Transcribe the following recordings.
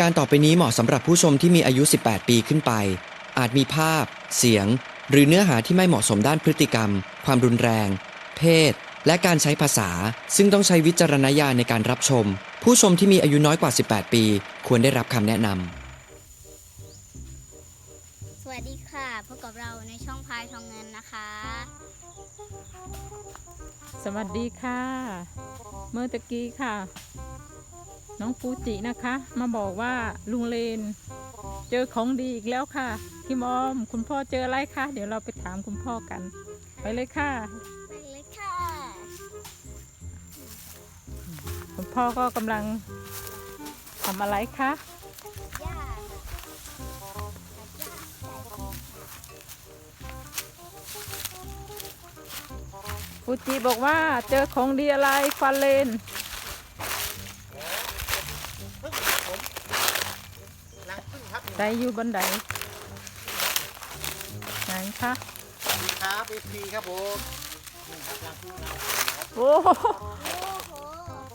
การต่อไปนี้เหมาะสำหรับผู้ชมที่มีอายุ 18 ปีขึ้นไป อาจมีภาพ เสียง หรือเนื้อหาที่ไม่เหมาะสมด้านพฤติกรรม ความรุนแรง เพศ และการใช้ภาษา ซึ่งต้องใช้วิจารณญาณในการรับชม ผู้ชมที่มีอายุน้อยกว่า 18 ปี ควรได้รับคำแนะนำ สวัสดีค่ะ พบกับเราในช่องพายทองเงินนะคะ สวัสดีค่ะ เมื่อตะกี้ค่ะ น้องฟูจินะคะ มาบอกว่าลุงเลน เจอของดีอีกแล้วค่ะพี่มอม คุณพ่อเจออะไรคะเดี๋ยวเราไปถามคุณพ่อกัน ไปเลยค่ะ ไปเลยค่ะ คุณพ่อก็กำลังทำอะไรคะย่าค่ะตัดย่าใส่ถุงค่ะฟูจิบอกว่าเจอของดีอะไรฟันเลน งพึ่งครับใส่อยู่บนไดไหนคะครับเอฟีครับผมนี่ครับรังพึ่งนะครับโอ้โหโอ้โห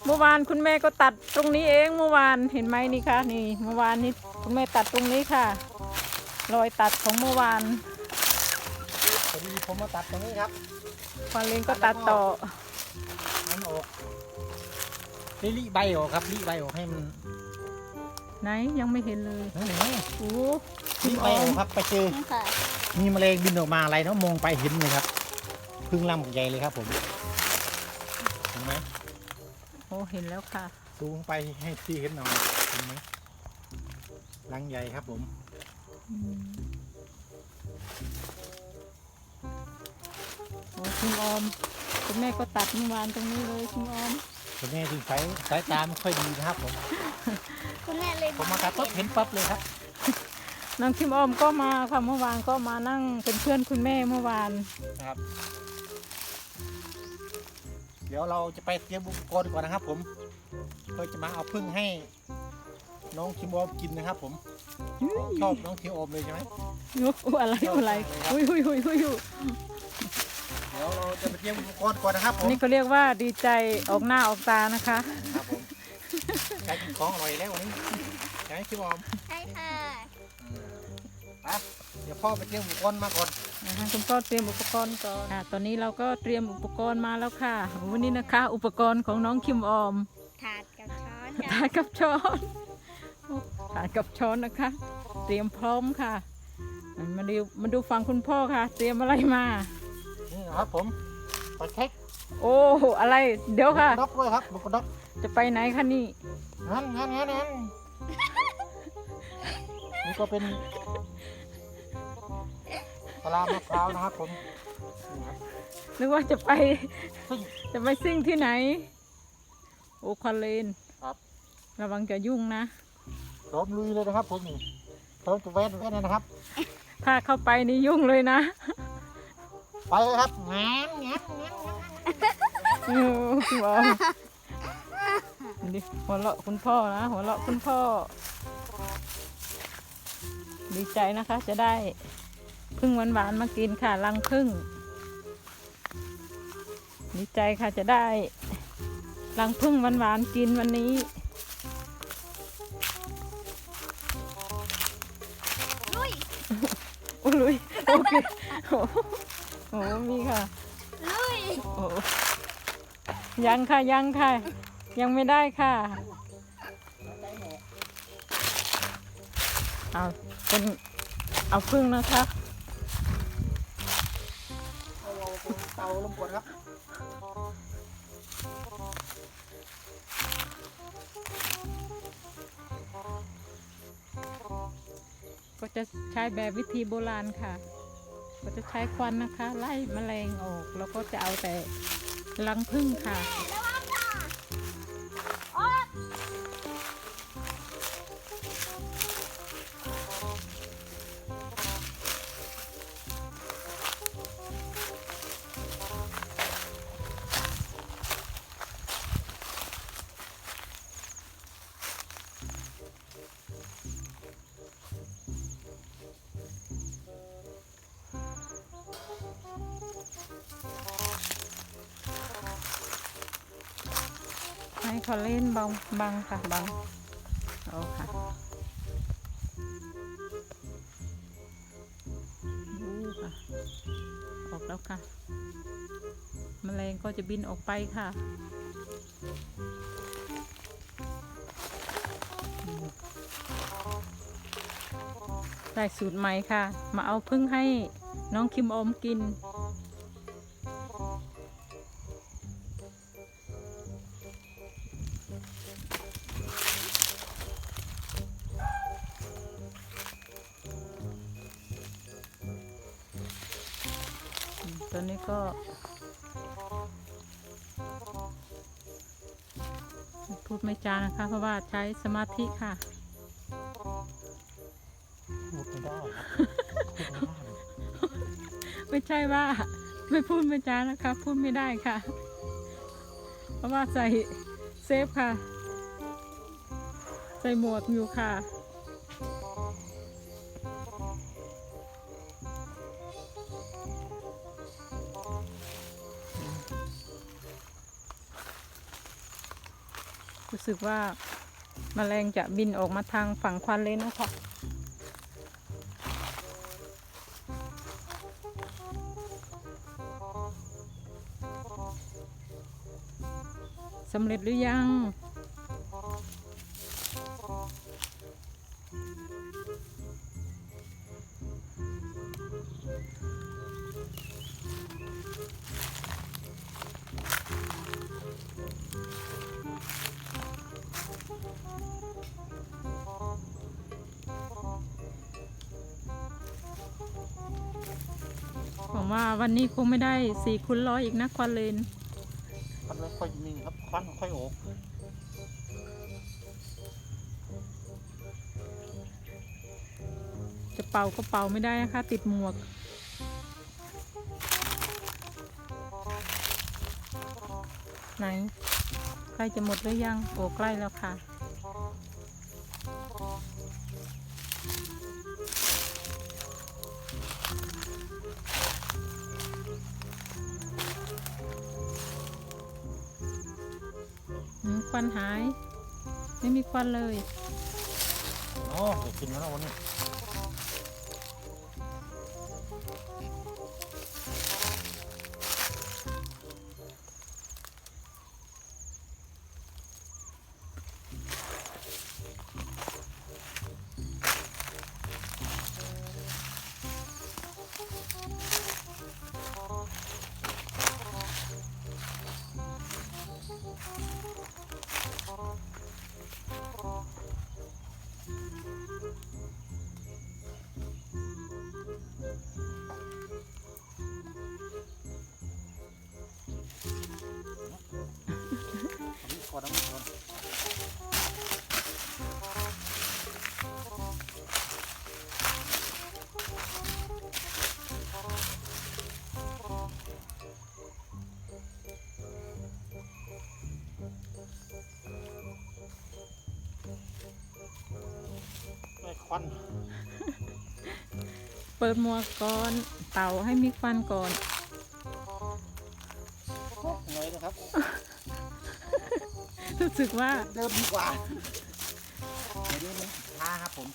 เมื่อวานคุณแม่ก็ตัดตรงนี้เองเมื่อวานเห็นไหมนี่คะนี่ เมื่อวานนี้คุณแม่ตัดตรงนี้ค่ะ รอยตัดของเมื่อวานพอดีผมมาตัดตรงนี้ครับฟันเลนก็ตัดต่อมันออกนี่รีใบออกครับรีใบออกให้มัน ไหนยังไม่เห็นเลยนี่นี่โอ้รีใบออกครับไปเจอนี่ค่ะมีแมลงบินออกมาอะไรเนาะมองไปเห็นเลยครับพึ่งลำใหญ่เลยครับผมเห็นไหมโอ้เห็นแล้วค่ะซูมไปให้พี่เห็นหน่อยเห็นไหมรังใหญ่ครับผมอืมโอ้คุณออมคุณแม่ก็ตัดเมื่อวานตรงนี้เลยคุณออมคุณแม่ที่สายสายตาไม่ค่อยดีนะครับผม คุณแม่เลยผมมาตัดปั๊บเห็นปั๊บเลยครับน้องคิมออมก็มาค่ะเมื่อวานก็มานั่งเป็นเพื่อนคุณแม่เมื่อวานนะครับ เดี๋ยวเราจะไปเตรียมอุปกรณ์ก่อนนะครับ ผมเพื่อจะมาเอาพึ่งให้ น้องคิมโอมกินนะครับ ผมชอบน้องคิมโอมเลยใช่ไหมอุ๊ยอะไรอะไรอุ้ยอุ้ยอุ้ยอุ้ยอุ้ยเดี๋ยวเราจะไปเตรียมอุปกรณ์ก่อนนะครับผมนี่เขาเรียกว่าดีใจออกหน้าออกตานะคะครับผม ใกล้กินของอร่อยแล้ววันนี้ใช่ไหมคิมโอมใช่ค่ะไปเดี๋ยวพ่อไปเตรียมอุปกรณ์มาก่อนนะคะคุณพ่อเตรียมอุปกรณ์ก่อนค่ะตอนนี้เราก็เตรียมอุปกรณ์มาแล้วค่ะวันนี้นะคะ อุปกรณ์ของน้องคิมออมถาดกับช้อนถาค่ะดกับช้อนถาดกับช้อนนะคะ เตรียมพร้อมค่ะ มาดูมาดูฟังคุณพ่อค่ะ เตรียมอะไรมานี่นะครับผมไปเช็ค โอ้อะไรเดี๋ยวค่ะ ด็อกด้วยครับบุกด็อกจะไปไหนคะนี่ งั้นงั้นงั้นงั้นนี่ก็เป็นปลามะพร้าวนะครับผมนี่ครับนึกว่าจะไป ซึ่ง จะไปซิ่งที่ไหน โอ้คอนเลนครับ ระวังจะยุ่งนะ พร้อมลุยเลยนะครับผมนี่พร้อมจะแว่นแว่นเลยนะครับ ถ้าเข้าไปนี่ยุ่งเลยนะ ไปเลยครับแงนแงนแงน โอ้คุณบอมดิหัวเราะคุณพ่อนะ หัวเราะคุณพ่อ ดีใจนะคะ จะได้พึ่งหวานๆมากินค่ะรังพึ่ง ดีใจค่ะจะได้รังพึ่งหวานๆกินวันนี้ลุยโอ้ลุยโอเคโอ้โหมีค่ะลุย โอ้ยังค่ะยังค่ะ ยังไม่ได้ค่ะเอาเป็นเอาพึ่งนะคะเตาลมกดครับก็จะใช้แบบวิธีโบราณค่ะ ก็จะใช้ควันนะคะ ไล่แมลงออก แล้วก็จะเอาแต่รังพึ่งค่ะ พอเล่นบางบางค่ะบางโอ้ค่ะดูค่ะ ออกแล้วค่ะมแมลงก็จะบินออกไปค่ะได้สูตรใหม่ค่ะ มาเอาพึ่งให้น้องคิมอมกิน นี้ก็ พูดไม่จานะคะ เพราะว่าใช้สมาธิค่ะพูดไม่ได้ครับพูดไม่ได้ไม่ใช่ว่า ไม่พูดไม่จานะคะ พูดไม่ได้ค่ะ เพราะว่าใส่เซฟค่ะ ใส่หมวกอยู่ค่ะ สึกว่าแมลงจะบินออกมาทางฝั่งควันเลยนะคะสำเร็จหรือยัง ว่าวันนี้คงไม่ได้สี่คูณร้อยอีกนะควันเลนมันไม่ค่อยมีครับควันค่อยออกจะเป่าก็เป่าไม่ได้นะคะ ติดหมวก ไหน ใกล้จะหมดหรือยังโอ้ใกล้แล้วค่ะ วันเลย โอ้เดี๋ยวกินแล้วนะวันนี้ อันนี้ก่อนนะมันได้ควัน เปิดหมวกก่อน เป่าให้มีควันก่อน สึกว่า เดิมดีกว่า เดี๋ยวนี้มันช้าครับผม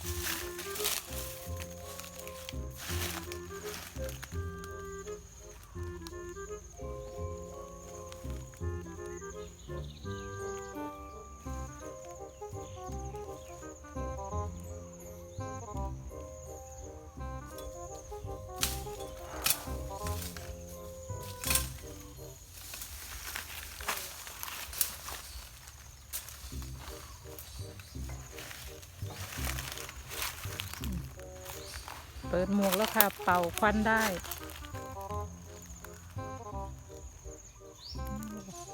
เปิดหมวกแล้วค่ะ เป่าควันได้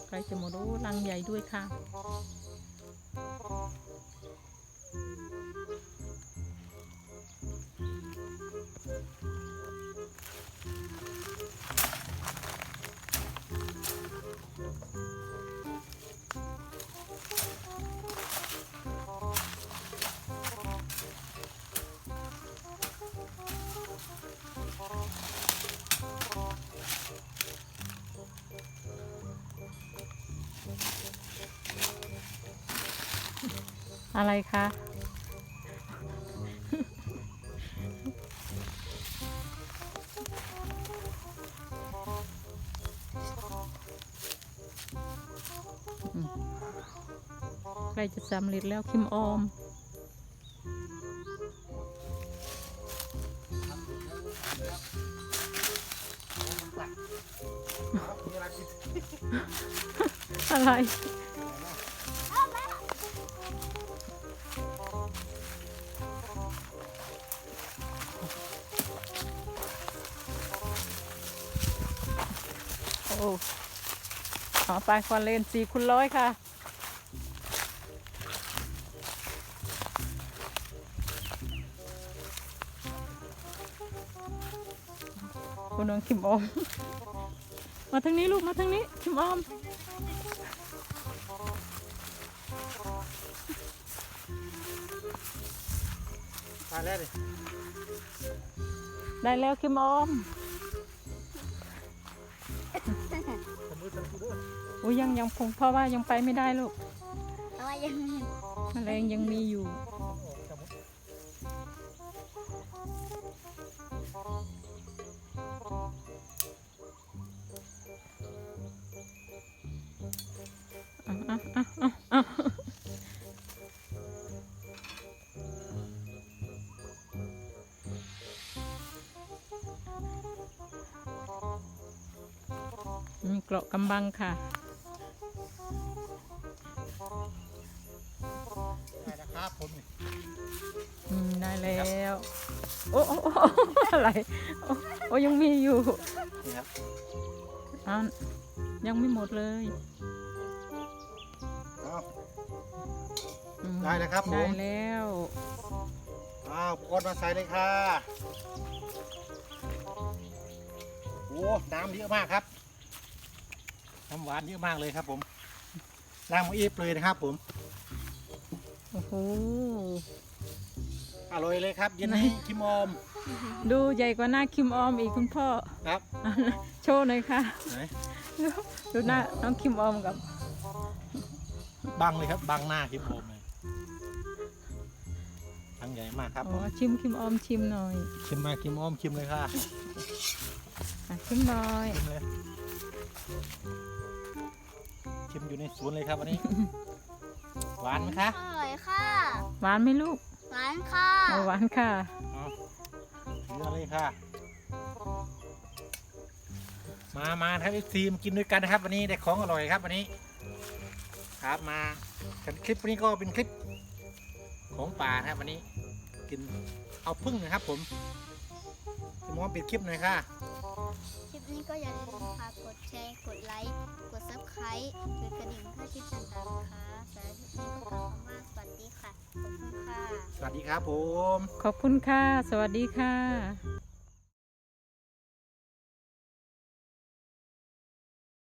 ใกล้จะหมดโอ้รังใหญ่ด้วยค่ะ อะไรคะใกล้จะสำเร็จแล้วคิมออมอะไร โอ้ขอไปควันเลนสี่คุณร้อยค่ะ คุณน้องคิมออม มาทางนี้ลูกมาทางนี้ คิมออมตายแล้วดิได้แล้วคิมออม อุ้ยยังยังคงเพราะว่ายังไปไม่ได้ลูกเพราะว่ายังแมลงยังมีอยู่สมมติอะอะอะอะอะมีเกราะกำบังค่ะ ได้แล้วครับผมนี่อืมได้แล้วโอ้โอ้โอ้อะไรโอ้โอ้ยังมีอยู่นี่ครับอ้าวยังไม่หมดเลยเอาอืมได้แล้วครับผม ได้แล้วอ้าวกดมาใส่เลยค่ะโอ้น้ำเยอะมากครับน้ำหวานเยอะมากเลยครับผมน้ำอีฟเลยนะครับผม โอ้โหอร่อยเลยครับเย็นนี้คิมอมดูใหญ่กว่าหน้าคิมออมอีกคุณพ่อครับโชว์หน่อยค่ะไหนดูดูหน้าน้องคิมออมกับบังเลยครับบังหน้าคิมอมเลยทั้งใหญ่มากครับอ๋อชิมคิมออมชิมหน่อย ชิมมาคิมอมชิมเลยค่ะอะชิมหน่อยชิมเลยชิมอยู่ในสวนเลยครับวันนี้ หวานไหมคะอร่อย ค่ะ หวานไหมลูกหวานค่ะเอาหวานค่ะเอาเนื้อเลยค่ะ มามาครับเอฟซีมากินด้วยกันนะครับ วันนี้ได้ของอร่อยครับวันนี้ ครับมาคลิปวันนี้ก็เป็นคลิปของป่านะครับวันนี้ กินเอาพึ่งนะครับ ผมจะมองปิดคลิปหน่อยค่ะคลิป นี้ก็อย่าลืมค่ะกดแชร์ กดไลค์ กด subscribe กดกระดิ่งเพื่อที่จะตามนะคะสำหรับคลิปนี้ก็กล่าวคำว่าสวัสดีค่ะ ขอบคุณค่ะ สวัสดีครับผม ขอบคุณค่ะ สวัสดีค่ะ